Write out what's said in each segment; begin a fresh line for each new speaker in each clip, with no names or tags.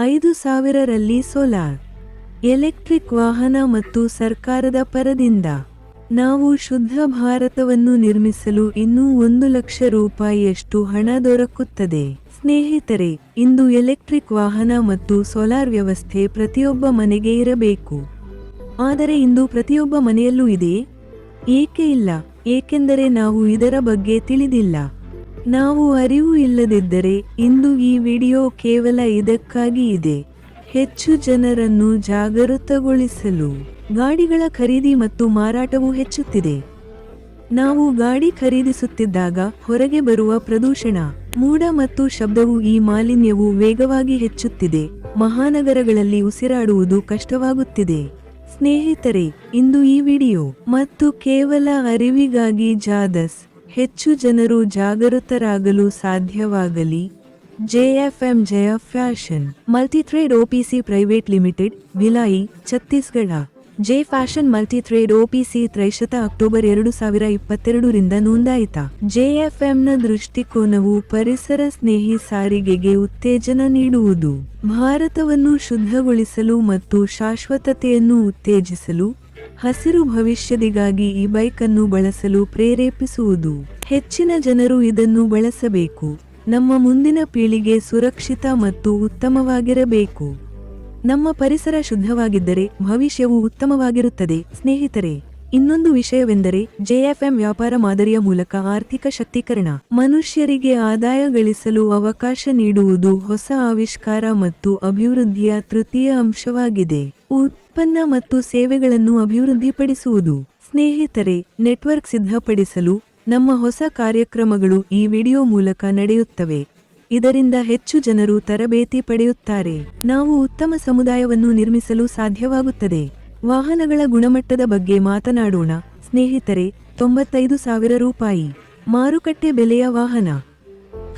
ಐದು ಸಾವಿರರಲ್ಲಿ solar, electric ವಾಹನ ಮತ್ತು ಸರ್ಕಾರದ ಪರದಿಂದ. ನಾವು ಶುದ್ಧ ಭಾರತವನ್ನು ನಿರ್ಮಿಸಲು ಇನ್ನೂ ಒಂದು ಲಕ್ಷ ರೂಪಾಯಿಯಷ್ಟು ಹಣ ದೊರಕುತ್ತದೆ. ಸ್ನೇಹಿತರೆ, ಇಂದು ಎಲೆಕ್ಟ್ರಿಕ್ ವಾಹನ ಮತ್ತು ಸೋಲಾರ್ ವ್ಯವಸ್ಥೆ ಪ್ರತಿಯೊಬ್ಬ ಮನೆಗೆ ಇರಬೇಕು. ಆದರೆ ಇಂದು ಪ್ರತಿಯೊಬ್ಬ ಮನೆಯಲ್ಲೂ ಇದೆ? ಏಕೆ ಇಲ್ಲ? ಏಕೆಂದರೆ ನಾವು ಇದರ ಬಗ್ಗೆ ತಿಳಿದಿಲ್ಲ. ನಾವು ಅರಿವು ಇಲ್ಲದಿದ್ದರೆ ಇಂದು ಈ ವಿಡಿಯೋ ಕೇವಲ ಇದಕ್ಕಾಗಿ ಇದೆ. ಹೆಚ್ಚು ಜನರನ್ನು ಜಾಗೃತಗೊಳಿಸಲು ಗಾಡಿಗಳ ಖರೀದಿ ಮತ್ತು ಮಾರಾಟವು ಹೆಚ್ಚುತ್ತಿದೆ. ನಾವು ಗಾಡಿ ಖರೀದಿಸುತ್ತಿದ್ದಾಗ ಹೊರಗೆ ಬರುವ ಪ್ರದೂಷಣ, ಮೂಡ ಮತ್ತು ಶಬ್ದವು ಈ ಮಾಲಿನ್ಯವು ವೇಗವಾಗಿ ಹೆಚ್ಚುತ್ತಿದೆ. ಮಹಾನಗರಗಳಲ್ಲಿ ಉಸಿರಾಡುವುದು ಕಷ್ಟವಾಗುತ್ತಿದೆ. ಸ್ನೇಹಿತರೆ, ಇಂದು ಈ ವಿಡಿಯೋ ಮತ್ತು ಕೇವಲ ಅರಿವಿಗಾಗಿ ಜಾದಸ್ ಹೆಚ್ಚು ಜನರು ಜಾಗೃತರಾಗಲು ಸಾಧ್ಯವಾಗಲಿ. JFM Jaya fashion, multithread OPC private limited, Bhilai, Chhattisgarh. J fashion multithread OPC ತ್ರೈಶತ October ಎರಡು ಸಾವಿರ ಇಪ್ಪತ್ತೆರಡರಿಂದ ನೋಂದಾಯಿತ. ಜೆಎಫ್ಎಂನ ದೃಷ್ಟಿಕೋನವು ಪರಿಸರ ಸ್ನೇಹಿ ಸಾರಿಗೆಗೆ ಉತ್ತೇಜನ ನೀಡುವುದು. ಭಾರತವನ್ನು ಶುದ್ಧಗೊಳಿಸಲು ಮತ್ತು ಶಾಶ್ವತತೆಯನ್ನು ಉತ್ತೇಜಿಸಲು ಹಸಿರು ಭವಿಷ್ಯದಿಗಾಗಿ ಈ ಬೈಕ್ ಅನ್ನು ಬಳಸಲು ಪ್ರೇರೇಪಿಸುವುದು. ಹೆಚ್ಚಿನ ಜನರು ಇದನ್ನು ಬಳಸಬೇಕು. ನಮ್ಮ ಮುಂದಿನ ಪೀಳಿಗೆ ಸುರಕ್ಷಿತ ಮತ್ತು ಉತ್ತಮವಾಗಿರಬೇಕು. ನಮ್ಮ ಪರಿಸರ ಶುದ್ಧವಾಗಿದ್ದರೆ ಭವಿಷ್ಯವು ಉತ್ತಮವಾಗಿರುತ್ತದೆ. ಸ್ನೇಹಿತರೆ, ಇನ್ನೊಂದು ವಿಷಯವೆಂದರೆ ಜೆಎಫ್ಎಂ ವ್ಯಾಪಾರ ಮಾದರಿಯ ಮೂಲಕ ಆರ್ಥಿಕ ಶಕ್ತೀಕರಣ. ಮನುಷ್ಯರಿಗೆ ಆದಾಯ ಗಳಿಸಲು ಅವಕಾಶ ನೀಡುವುದು ಹೊಸ ಆವಿಷ್ಕಾರ ಮತ್ತು ಅಭಿವೃದ್ಧಿಯ ತೃತೀಯ ಅಂಶವಾಗಿದೆ. ಉತ್ಪನ್ನ ಮತ್ತು ಸೇವೆಗಳನ್ನು ಅಭಿವೃದ್ಧಿಪಡಿಸುವುದು. ಸ್ನೇಹಿತರೆ, ನೆಟ್ವರ್ಕ್ ಸಿದ್ಧಪಡಿಸಲು ನಮ್ಮ ಹೊಸ ಕಾರ್ಯಕ್ರಮಗಳು ಈ ವಿಡಿಯೋ ಮೂಲಕ ನಡೆಯುತ್ತವೆ. ಇದರಿಂದ ಹೆಚ್ಚು ಜನರು ತರಬೇತಿ ಪಡೆಯುತ್ತಾರೆ. ನಾವು ಉತ್ತಮ ಸಮುದಾಯವನ್ನು ನಿರ್ಮಿಸಲು ಸಾಧ್ಯವಾಗುತ್ತದೆ. ವಾಹನಗಳ ಗುಣಮಟ್ಟದ ಬಗ್ಗೆ ಮಾತನಾಡೋಣ. ಸ್ನೇಹಿತರೆ, ತೊಂಬತ್ತೈದು ಸಾವಿರ ರೂಪಾಯಿ. ಮಾರುಕಟ್ಟೆ ಬೆಲೆಯ ವಾಹನ.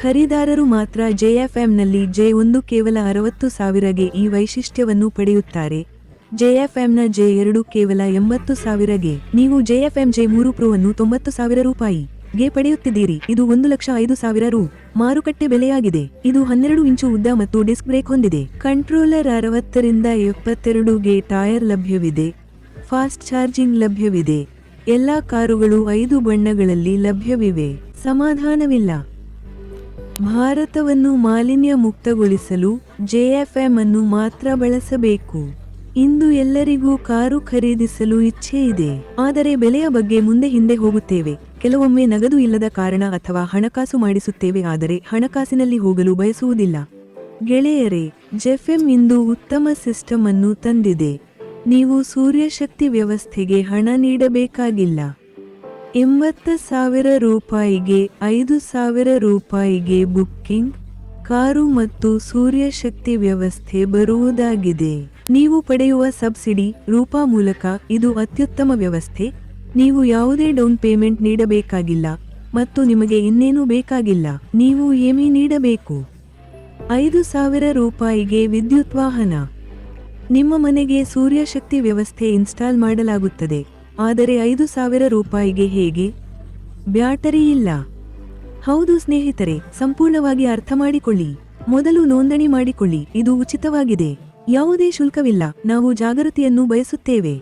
ಖರೀದಾರರು ಮಾತ್ರ ಜೆಎಫ್ಎಂನಲ್ಲಿ ಜೆ ಒಂದು ಕೇವಲ ಅರವತ್ತು ಸಾವಿರಗೆ ಈ ವೈಶಿಷ್ಟ್ಯವನ್ನು ಪಡೆಯುತ್ತಾರೆ. ಜೆಎಫ್ಎಂನ ಜೆ ಎರಡು ಕೇವಲ ಎಂಬತ್ತು ಸಾವಿರಗೆ. ನೀವು ಜೆಎಫ್ಎಂ ಜೆ ಮೂರು ಪ್ರೋವನ್ನು ತೊಂಬತ್ತು ಸಾವಿರ ರೂಪಾಯಿ ಗೆ ಪಡೆಯುತ್ತಿದ್ದೀರಿ. ಇದು ಒಂದು ಲಕ್ಷ ಐದು ಸಾವಿರ ರು ಮಾರುಕಟ್ಟೆ ಬೆಲೆಯಾಗಿದೆ. ಇದು ಹನ್ನೆರಡು ಇಂಚು ಉದ್ದ ಮತ್ತು ಡಿಸ್ಕ್ ಬ್ರೇಕ್ ಹೊಂದಿದೆ. ಕಂಟ್ರೋಲರ್ ಅರವತ್ತರಿಂದ ಎಪ್ಪತ್ತೆರಡು ಗೆ ಟೈರ್ ಲಭ್ಯವಿದೆ. ಫಾಸ್ಟ್ ಚಾರ್ಜಿಂಗ್ ಲಭ್ಯವಿದೆ. ಎಲ್ಲಾ ಕಾರುಗಳು ಐದು ಬಣ್ಣಗಳಲ್ಲಿ ಲಭ್ಯವಿವೆ. ಸಮಾಧಾನವಿಲ್ಲ. ಭಾರತವನ್ನು ಮಾಲಿನ್ಯ ಮುಕ್ತಗೊಳಿಸಲು ಜೆಎಫ್ಎಂ ಅನ್ನು ಮಾತ್ರ ಬಳಸಬೇಕು. ಇಂದು ಎಲ್ಲರಿಗೂ ಕಾರು ಖರೀದಿಸಲು ಇಚ್ಛೆ ಇದೆ. ಆದರೆ ಬೆಲೆಯ ಬಗ್ಗೆ ಮುಂದೆ ಹಿಂದೆ ಹೋಗುತ್ತೇವೆ. ಕೆಲವೊಮ್ಮೆ ನಗದು ಇಲ್ಲದ ಕಾರಣ ಅಥವಾ ಹಣಕಾಸು ಮಾಡಿಸುತ್ತೇವೆ. ಆದರೆ ಹಣಕಾಸಿನಲ್ಲಿ ಹೋಗಲು ಬಯಸುವುದಿಲ್ಲ. ಗೆಳೆಯರೇ, ಜೆಫ್ಎಂ ಇಂದು ಉತ್ತಮ ಸಿಸ್ಟಮ್ ಅನ್ನು ತಂದಿದೆ. ನೀವು ಸೂರ್ಯಶಕ್ತಿ ವ್ಯವಸ್ಥೆಗೆ ಹಣ ನೀಡಬೇಕಾಗಿಲ್ಲ. ಎಂಬತ್ತ ಸಾವಿರ ರೂಪಾಯಿಗೆ ಐದು ಸಾವಿರ ರೂಪಾಯಿಗೆ ಬುಕ್ಕಿಂಗ್ ಕಾರು ಮತ್ತು ಸೂರ್ಯಶಕ್ತಿ ವ್ಯವಸ್ಥೆ ಬರುವುದಾಗಿದೆ. ನೀವು ಪಡೆಯುವ ಸಬ್ಸಿಡಿ ರೂಪಾ ಮೂಲಕ ಇದು ಅತ್ಯುತ್ತಮ ವ್ಯವಸ್ಥೆ. ನೀವು ಯಾವುದೇ ಡೌನ್ ಪೇಮೆಂಟ್ ನೀಡಬೇಕಾಗಿಲ್ಲ ಮತ್ತು ನಿಮಗೆ ಇನ್ನೇನು ಬೇಕಾಗಿಲ್ಲ. ನೀವು ಏಮಿ ನೀಡಬೇಕು. ಐದು ಸಾವಿರ ರೂಪಾಯಿಗೆ ವಿದ್ಯುತ್ ವಾಹನ. ನಿಮ್ಮ ಮನೆಗೆ ಸೂರ್ಯಶಕ್ತಿ ವ್ಯವಸ್ಥೆ ಇನ್ಸ್ಟಾಲ್ ಮಾಡಲಾಗುತ್ತದೆ. ಆದರೆ ಐದು ಸಾವಿರ ರೂಪಾಯಿಗೆ ಹೇಗೆ? ಬ್ಯಾಟರಿ ಇಲ್ಲ. ಹೌದು ಸ್ನೇಹಿತರೆ, ಸಂಪೂರ್ಣವಾಗಿ ಅರ್ಥ ಮಾಡಿಕೊಳ್ಳಿ ಮೊದಲು ನೋಂದಣಿ ಮಾಡಿಕೊಳ್ಳಿ. ಇದು ಉಚಿತವಾಗಿದೆ. ಯಾವುದೇ ಶುಲ್ಕವಿಲ್ಲ. ನಾವು ಜಾಗೃತಿಯನ್ನು ಬಯಸುತ್ತೇವೆ.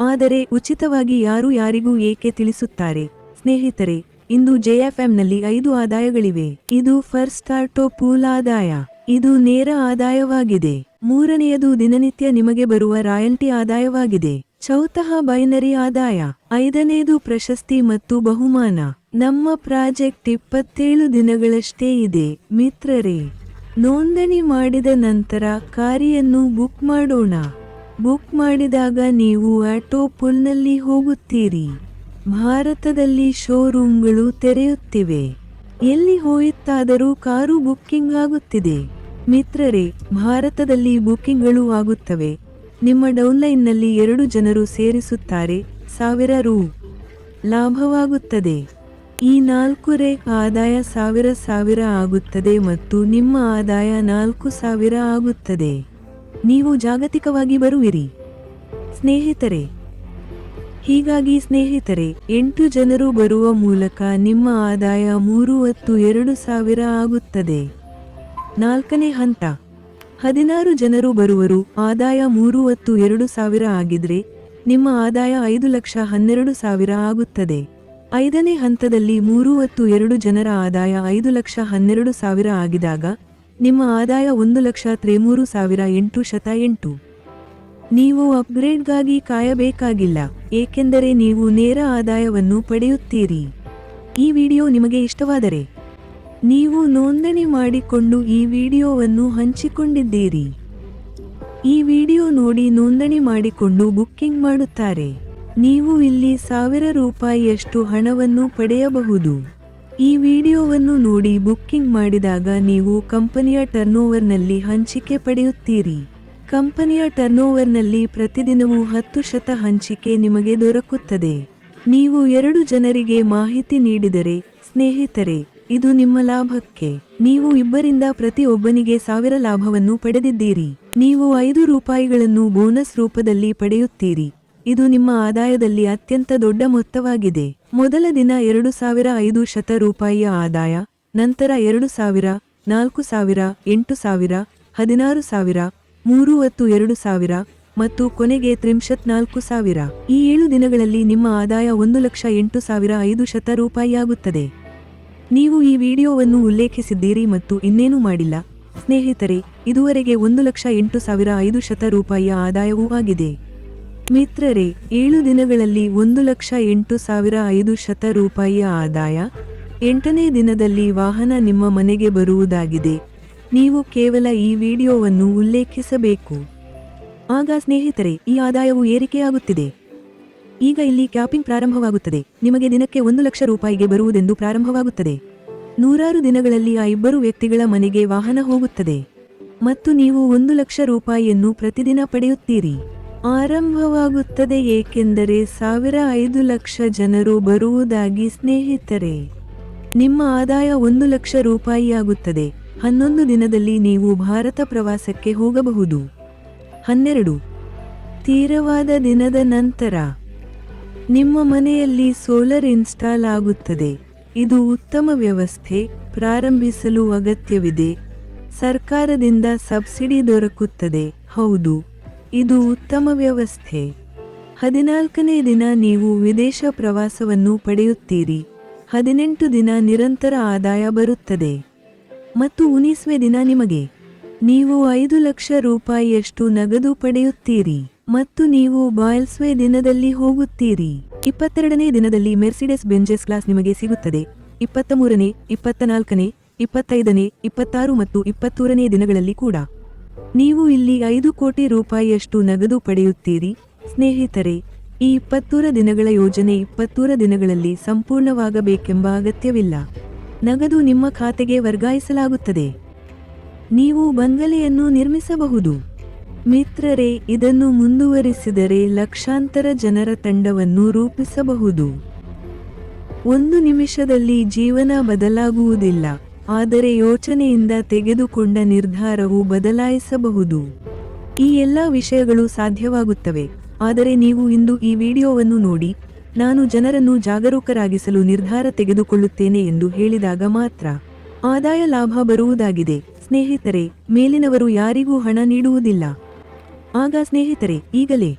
ಆದರೆ ಉಚಿತವಾಗಿ ಯಾರು ಯಾರಿಗೂ ಏಕೆ ತಿಳಿಸುತ್ತಾರೆ? ಸ್ನೇಹಿತರೆ, ಇಂದು ಜೆಎಫ್ಎಂನಲ್ಲಿ ಐದು ಆದಾಯಗಳಿವೆ. ಇದು ಫರ್ ಸ್ಟಾರ್ಟೋ ಪೂಲ್ ಆದಾಯ. ಇದು ನೇರ ಆದಾಯವಾಗಿದೆ. ಮೂರನೆಯದು ದಿನನಿತ್ಯ ನಿಮಗೆ ಬರುವ ರಾಯಲ್ಟಿ ಆದಾಯವಾಗಿದೆ. ಚೌತಃ ಬೈನರಿ ಆದಾಯ. ಐದನೆಯದು ಪ್ರಶಸ್ತಿ ಮತ್ತು ಬಹುಮಾನ. ನಮ್ಮ ಪ್ರಾಜೆಕ್ಟ್ ಇಪ್ಪತ್ತೇಳು ದಿನಗಳಷ್ಟೇ ಇದೆ. ಮಿತ್ರರೇ ನೋಂದಣಿ ಮಾಡಿದ ನಂತರ ಕಾರಿಯನ್ನು ಬುಕ್ ಮಾಡೋಣ. ಬುಕ್ ಮಾಡಿದಾಗ ನೀವು ಆಟೋ ಪುಲ್ನಲ್ಲಿ ಹೋಗುತ್ತೀರಿ. ಭಾರತದಲ್ಲಿ ಶೋರೂಮ್ಗಳು ತೆರೆಯುತ್ತಿವೆ. ಎಲ್ಲಿ ಹೋಯಿತಾದರೂ ಕಾರು ಬುಕ್ಕಿಂಗ್ ಆಗುತ್ತಿದೆ. ಮಿತ್ರರೇ, ಭಾರತದಲ್ಲಿ ಬುಕ್ಕಿಂಗ್ಗಳು ಆಗುತ್ತವೆ. ನಿಮ್ಮ ಡೌನ್ಲೈನ್ನಲ್ಲಿ ಎರಡು ಜನರು ಸೇರಿಸುತ್ತಾರೆ, ಸಾವಿರ ರೂ. ಲಾಭವಾಗುತ್ತದೆ. ಈ ನಾಲ್ಕು ರೇಖ ಆದಾಯ ಸಾವಿರ ಸಾವಿರ ಆಗುತ್ತದೆ ಮತ್ತು ನಿಮ್ಮ ಆದಾಯ ನಾಲ್ಕು ಸಾವಿರ ಆಗುತ್ತದೆ. ನೀವು ಜಾಗತಿಕವಾಗಿ ಬರುವಿರಿ. ಸ್ನೇಹಿತರೆ, ಹೀಗಾಗಿ ಸ್ನೇಹಿತರೆ, ಎಂಟು ಜನರು ಬರುವ ಮೂಲಕ ನಿಮ್ಮ ಆದಾಯ ಮೂರು ಹತ್ತು ಎರಡು ಸಾವಿರ ಆಗುತ್ತದೆ. ನಾಲ್ಕನೇ ಹಂತ, ಹದಿನಾರು ಜನರು ಬರುವರು, ಆದಾಯ ಮೂರುವತ್ತು ಎರಡು ಸಾವಿರ ಆಗಿದ್ರೆ, ನಿಮ್ಮ ಆದಾಯ ಐದು ಲಕ್ಷ ಹನ್ನೆರಡು ಸಾವಿರ ಆಗುತ್ತದೆ. ಐದನೇ ಹಂತದಲ್ಲಿ ಮೂರುವತ್ತು ಎರಡು ಜನರ ಆದಾಯ ಐದು ಲಕ್ಷ ಹನ್ನೆರಡು ಸಾವಿರ ಆಗಿದಾಗ ನಿಮ್ಮ ಆದಾಯ ಒಂದು ಲಕ್ಷ ತ್ರೇಮೂರು ಸಾವಿರ ಎಂಟು ಶತ ಎಂಟು. ನೀವು ಅಪ್ಗ್ರೇಡ್ಗಾಗಿ ಕಾಯಬೇಕಾಗಿಲ್ಲ, ಏಕೆಂದರೆ ನೀವು ನೇರ ಆದಾಯವನ್ನು ಪಡೆಯುತ್ತೀರಿ. ಈ ವಿಡಿಯೋ ನಿಮಗೆ ಇಷ್ಟವಾದರೆ, ನೀವು ನೋಂದಣಿ ಮಾಡಿಕೊಂಡು ಈ ವಿಡಿಯೋವನ್ನು ಹಂಚಿಕೊಂಡಿದ್ದೀರಿ. ಈ ವಿಡಿಯೋ ನೋಡಿ ನೋಂದಣಿ ಮಾಡಿಕೊಂಡು ಬುಕ್ಕಿಂಗ್ ಮಾಡುತ್ತಾರೆ. ನೀವು ಇಲ್ಲಿ ಸಾವಿರ ರೂಪಾಯಿಯಷ್ಟು ಹಣವನ್ನು ಪಡೆಯಬಹುದು. ಈ ವಿಡಿಯೋವನ್ನು ನೋಡಿ ಬುಕ್ಕಿಂಗ್ ಮಾಡಿದಾಗ ನೀವು ಕಂಪನಿಯ ಟರ್ನೋವರ್ನಲ್ಲಿ ಹಂಚಿಕೆ ಪಡೆಯುತ್ತೀರಿ. ಕಂಪನಿಯ ಟರ್ನೋವರ್ನಲ್ಲಿ ಪ್ರತಿದಿನವೂ ಹತ್ತು ಶತ ಹಂಚಿಕೆ ನಿಮಗೆ ದೊರಕುತ್ತದೆ. ನೀವು ಎರಡು ಜನರಿಗೆ ಮಾಹಿತಿ ನೀಡಿದರೆ, ಸ್ನೇಹಿತರೆ, ಇದು ನಿಮ್ಮ ಲಾಭಕ್ಕೆ. ನೀವು ಇಬ್ಬರಿಂದ ಪ್ರತಿಯೊಬ್ಬನಿಗೆ ಸಾವಿರ ಲಾಭವನ್ನು ಪಡೆದಿದ್ದೀರಿ. ನೀವು ಐದು ರೂಪಾಯಿಗಳನ್ನು ಬೋನಸ್ ರೂಪದಲ್ಲಿ ಪಡೆಯುತ್ತೀರಿ. ಇದು ನಿಮ್ಮ ಆದಾಯದಲ್ಲಿ ಅತ್ಯಂತ ದೊಡ್ಡ ಮೊತ್ತವಾಗಿದೆ. ಮೊದಲ ದಿನ ಎರಡು ಸಾವಿರ ಐದು ಶತ ರೂಪಾಯಿಯ ಆದಾಯ, ನಂತರ ಎರಡು ಸಾವಿರ, ನಾಲ್ಕು ಸಾವಿರ, ಎಂಟು ಸಾವಿರ, ಹದಿನಾರು ಸಾವಿರ ಮೂರುವತ್ತು ಎರಡು ಸಾವಿರ, ಮತ್ತು ಕೊನೆಗೆ ತ್ರಿಂಶತ್ ನಾಲ್ಕು ಸಾವಿರ. ಈ ಏಳು ದಿನಗಳಲ್ಲಿ ನಿಮ್ಮ ಆದಾಯ ಒಂದು ಲಕ್ಷ ಎಂಟು ಸಾವಿರ ಐದು ಶತ ರೂಪಾಯಿಯಾಗುತ್ತದೆ. ನೀವು ಈ ವಿಡಿಯೋವನ್ನು ಉಲ್ಲೇಖಿಸಿದ್ದೀರಿ ಮತ್ತು ಇನ್ನೇನು ಮಾಡಿಲ್ಲ. ಸ್ನೇಹಿತರೆ, ಇದುವರೆಗೆ ಒಂದು ಲಕ್ಷ ಎಂಟು ಸಾವಿರ ಐದು ಶತ ರೂಪಾಯಿಯ ಆದಾಯವೂ ಆಗಿದೆ. ಮಿತ್ರರೇ, ಏಳು ದಿನಗಳಲ್ಲಿ ಒಂದು ಲಕ್ಷ ಎಂಟು ಸಾವಿರ ಐದು ಶತ ರೂಪಾಯಿಯ ಆದಾಯ. ಎಂಟನೇ ದಿನದಲ್ಲಿ ವಾಹನ ನಿಮ್ಮ ಮನೆಗೆ ಬರುವುದಾಗಿದೆ. ನೀವು ಕೇವಲ ಈ ವಿಡಿಯೋವನ್ನು ಉಲ್ಲೇಖಿಸಬೇಕು. ಆಗ ಸ್ನೇಹಿತರೆ, ಈ ಆದಾಯವು ಏರಿಕೆಯಾಗುತ್ತಿದೆ. ಈಗ ಇಲ್ಲಿ ಕ್ಯಾಪಿಂಗ್ ಪ್ರಾರಂಭವಾಗುತ್ತದೆ. ನಿಮಗೆ ದಿನಕ್ಕೆ ಒಂದು ಲಕ್ಷ ರೂಪಾಯಿಗೆ ಬರುವುದೆಂದು ಪ್ರಾರಂಭವಾಗುತ್ತದೆ. ನೂರಾರು ದಿನಗಳಲ್ಲಿ ಆ ಇಬ್ಬರು ವ್ಯಕ್ತಿಗಳ ಮನೆಗೆ ವಾಹನ ಹೋಗುತ್ತದೆ. ಮತ್ತು ನೀವು ಒಂದು ಲಕ್ಷ ರೂಪಾಯಿಯನ್ನು ಪ್ರತಿದಿನ ಪಡೆಯುತ್ತೀರಿ. ಆರಂಭವಾಗುತ್ತದೆ, ಏಕೆಂದರೆ ಸಾವಿರ ಐದು ಲಕ್ಷ ಜನರು ಬರುವುದಾಗಿ ಸ್ನೇಹಿತರೆ, ನಿಮ್ಮ ಆದಾಯ ಒಂದು ಲಕ್ಷ ರೂಪಾಯಿಯಾಗುತ್ತದೆ. ಹನ್ನೊಂದು ದಿನದಲ್ಲಿ ನೀವು ಭಾರತ ಪ್ರವಾಸಕ್ಕೆ ಹೋಗಬಹುದು. ಹನ್ನೆರಡು. ತೀರವಾದ ದಿನದ ನಂತರ ನಿಮ್ಮ ಮನೆಯಲ್ಲಿ ಸೋಲರ್ ಇನ್ಸ್ಟಾಲ್ ಆಗುತ್ತದೆ. ಇದು ಉತ್ತಮ ವ್ಯವಸ್ಥೆ, ಪ್ರಾರಂಭಿಸಲು ಅಗತ್ಯವಿದೆ. ಸರ್ಕಾರದಿಂದ ಸಬ್ಸಿಡಿ ದೊರಕುತ್ತದೆ. ಹೌದು. ಇದು ಉತ್ತಮ ವ್ಯವಸ್ಥೆ. ಹದಿನಾಲ್ಕನೇ ದಿನ ನೀವು ವಿದೇಶ ಪ್ರವಾಸವನ್ನು ಪಡೆಯುತ್ತೀರಿ. ಹದಿನೆಂಟು ದಿನ ನಿರಂತರ ಆದಾಯ ಬರುತ್ತದೆ. ಮತ್ತು ಉನಿಸ್ವೆ ದಿನ ನಿಮಗೆ. ನೀವು ಐದು ಲಕ್ಷ ರೂಪಾಯಿಯಷ್ಟು ನಗದು ಪಡೆಯುತ್ತೀರಿ. ಮತ್ತು ನೀವು ಬಾಯ್ಸ್ವೆ ದಿನದಲ್ಲಿ ಹೋಗುತ್ತೀರಿ. ಇಪ್ಪತ್ತೆರಡನೇ ದಿನದಲ್ಲಿ ಮೆರ್ಸಿಡೆಸ್ ಬೆಂಜೆಸ್ ಕ್ಲಾಸ್ ನಿಮಗೆ ಸಿಗುತ್ತದೆ. ಇಪ್ಪತ್ತ ಮೂರನೇ, ಇಪ್ಪತ್ತ ನಾಲ್ಕನೇ, ಇಪ್ಪತ್ತೈದನೇ, ಇಪ್ಪತ್ತಾರು ಮತ್ತು ಇಪ್ಪತ್ತೂರನೇ ದಿನಗಳಲ್ಲಿ ಕೂಡ. ನೀವು ಇಲ್ಲಿ ಐದು ಕೋಟಿ ರೂಪಾಯಿಯಷ್ಟು ನಗದು ಪಡೆಯುತ್ತೀರಿ. ಸ್ನೇಹಿತರೆ, ಈ ಇಪ್ಪತ್ತೂರ ದಿನಗಳ ಯೋಜನೆ ಇಪ್ಪತ್ತೂರ ದಿನಗಳಲ್ಲಿ ಸಂಪೂರ್ಣವಾಗಬೇಕೆಂಬ ಅಗತ್ಯವಿಲ್ಲ. ನಗದು ನಿಮ್ಮ ಖಾತೆಗೆ ವರ್ಗಾಯಿಸಲಾಗುತ್ತದೆ. ನೀವು ಬಂಗಲೆಯನ್ನು ನಿರ್ಮಿಸಬಹುದು. ಮಿತ್ರರೇ, ಇದನ್ನು ಮುಂದುವರಿಸಿದರೆ ಲಕ್ಷಾಂತರ ಜನರ ತಂಡವನ್ನು ರೂಪಿಸಬಹುದು. ಒಂದು ನಿಮಿಷದಲ್ಲಿ ಜೀವನ ಬದಲಾಗುವುದಿಲ್ಲ. ಆದರೆ ಯೋಚನೆಯಿಂದ ತೆಗೆದುಕೊಂಡ ನಿರ್ಧಾರವು ಬದಲಾಯಿಸಬಹುದು. ಈ ಎಲ್ಲ ವಿಷಯಗಳು ಸಾಧ್ಯವಾಗುತ್ತವೆ. ಆದರೆ ನೀವು ಇಂದು ಈ ವಿಡಿಯೋವನ್ನು ನೋಡಿ, ನಾನು ಜನರನ್ನು ಜಾಗರೂಕರಾಗಿಸಲು ನಿರ್ಧಾರ ತೆಗೆದುಕೊಳ್ಳುತ್ತೇನೆ ಎಂದು ಹೇಳಿದಾಗ ಮಾತ್ರ. ಆದಾಯ ಲಾಭ ಬರುವುದಾಗಿದೆ. ಸ್ನೇಹಿತರೆ, ಮೇಲಿನವರು ಯಾರಿಗೂ ಹಣ ನೀಡುವುದಿಲ್ಲ. ಆಗ ಸ್ನೇಹಿತರೆ, ಈಗಲೇ.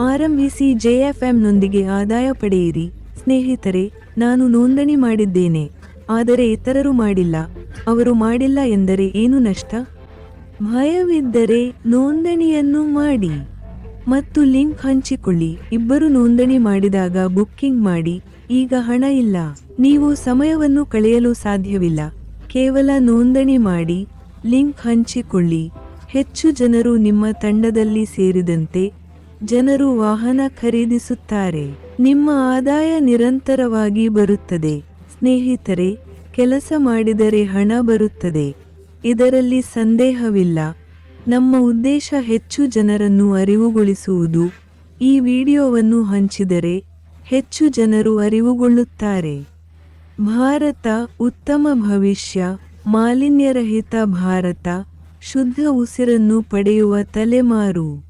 ಆರಂಭಿಸಿ ಜೆಎಫ್ಎಂನೊಂದಿಗೆ ಆದಾಯ ಪಡೆಯಿರಿ. ಸ್ನೇಹಿತರೆ, ನಾನು ನೋಂದಣಿ ಮಾಡಿದ್ದೇನೆ. ಆದರೆ ಇತರರು ಮಾಡಿಲ್ಲ. ಅವರು ಮಾಡಿಲ್ಲ ಎಂದರೆ ಏನು ನಷ್ಟ? ಭಯವಿದ್ದರೆ ನೋಂದಣಿಯನ್ನು ಮಾಡಿ ಮತ್ತು ಲಿಂಕ್ ಹಂಚಿಕೊಳ್ಳಿ. ಇಬ್ಬರು ನೋಂದಣಿ ಮಾಡಿದಾಗ ಬುಕ್ಕಿಂಗ್ ಮಾಡಿ, ಈಗ ಹಣ ಇಲ್ಲ. ನೀವು ಸಮಯವನ್ನು ಕಳೆಯಲು ಸಾಧ್ಯವಿಲ್ಲ. ಕೇವಲ ನೋಂದಣಿ ಮಾಡಿ, ಲಿಂಕ್ ಹಂಚಿಕೊಳ್ಳಿ. ಹೆಚ್ಚು ಜನರು ನಿಮ್ಮ ತಂಡದಲ್ಲಿ ಸೇರಿದಂತೆ ಜನರು ವಾಹನ ಖರೀದಿಸುತ್ತಾರೆ. ನಿಮ್ಮ ಆದಾಯ ನಿರಂತರವಾಗಿ ಬರುತ್ತದೆ. ಸ್ನೇಹಿತರೆ, ಕೆಲಸ ಮಾಡಿದರೆ ಹಣ ಬರುತ್ತದೆ. ಇದರಲ್ಲಿ ಸಂದೇಹವಿಲ್ಲ. ನಮ್ಮ ಉದ್ದೇಶ ಹೆಚ್ಚು ಜನರನ್ನು ಅರಿವುಗೊಳಿಸುವುದು. ಈ ವಿಡಿಯೋವನ್ನು ಹಂಚಿದರೆ ಹೆಚ್ಚು ಜನರು ಅರಿವುಗೊಳ್ಳುತ್ತಾರೆ. ಭಾರತ ಉತ್ತಮ ಭವಿಷ್ಯ, ಮಾಲಿನ್ಯರಹಿತ ಭಾರತ, ಶುದ್ಧ ಉಸಿರನ್ನು ಪಡೆಯುವ ತಲೆಮಾರು.